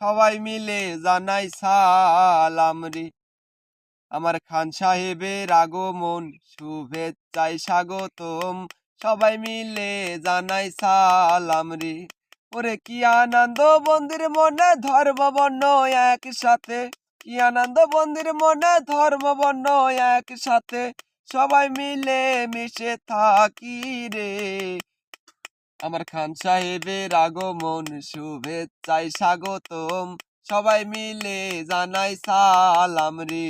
সবাই মিলে জানাই সালাম রে। আমার খান সাহেবের আগমন, শুভেচ্ছায় স্বাগতম। সবাই মিলে জানাই সালাম রে। ওরে কি আনন্দ বন্দির মনে ধর্ম বর্ণ একসাথে। কি আনন্দ বন্দির মনে ধর্ম বর্ণ একসাথে। সবাই মিলে মিশে থাকি রে। আমার খান সাহেবের আগমন, শুভেচ্ছায় স্বাগতম। সবাই মিলে জানাই সালাম রে।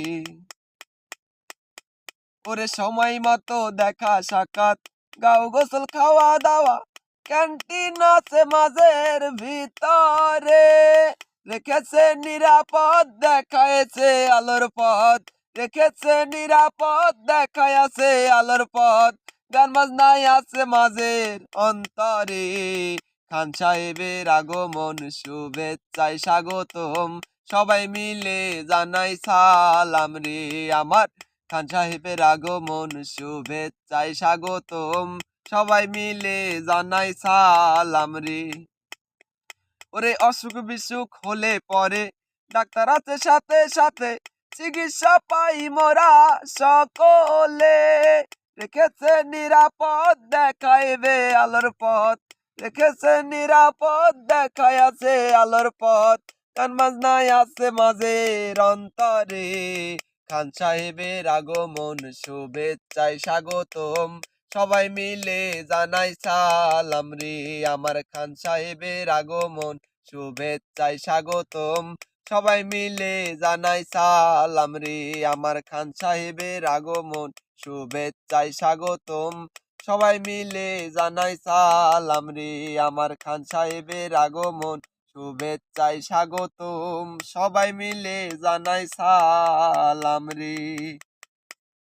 ওরে সময় মতো দেখা সাক্ষাৎ। গাও গোসল, খাওয়া দাওয়া, ক্যান্টিন আছে মাঝের ভিতরে। রেখেছে নিরাপদ দেখায়েছে আলোর পথ। রেখেছে নিরাপদ দেখায়াছে আলোর পথ। গান বাজনাই আছে মাঝের অন্তরে খান সাহেবের আগমন শুভেচ্ছায় স্বাগতম সবাই মিলে জানাই সালাম রে আমার খান সাহেবের আগমন শুভেচ্ছায় স্বাগতম সবাই মিলে জানাই সালাম রে ওরে অসুখ বিসুখ হলে পরে ডাক্তার আছে সাথে সাথে চিকিৎসা পাই মোরা সকলে রেখেছে নিরাপদ দেখাইবে আলোর পথ। রেখেছে নিরাপদ দেখায় আছে আলোর পথ। কান নাই আছে মাঝে অন্তরে। খান সাহেবের আগমন, শুভেচ্ছায় স্বাগতম। সবাই মিলে জানাই সালাম রে আমার খান সাহেবের আগমন, শুভেচ্ছায় স্বাগতম। সবাই মিলে জানাই সালাম রে আমার খান সাহেবের আগমন শুভেচ্ছায় স্বাগতম। সবাই মিলে জানাই সালাম রে আমার খান সাহেবের আগমন। শুভেচ্ছায় স্বাগতম। সবাই মিলে জানাই সালাম রে।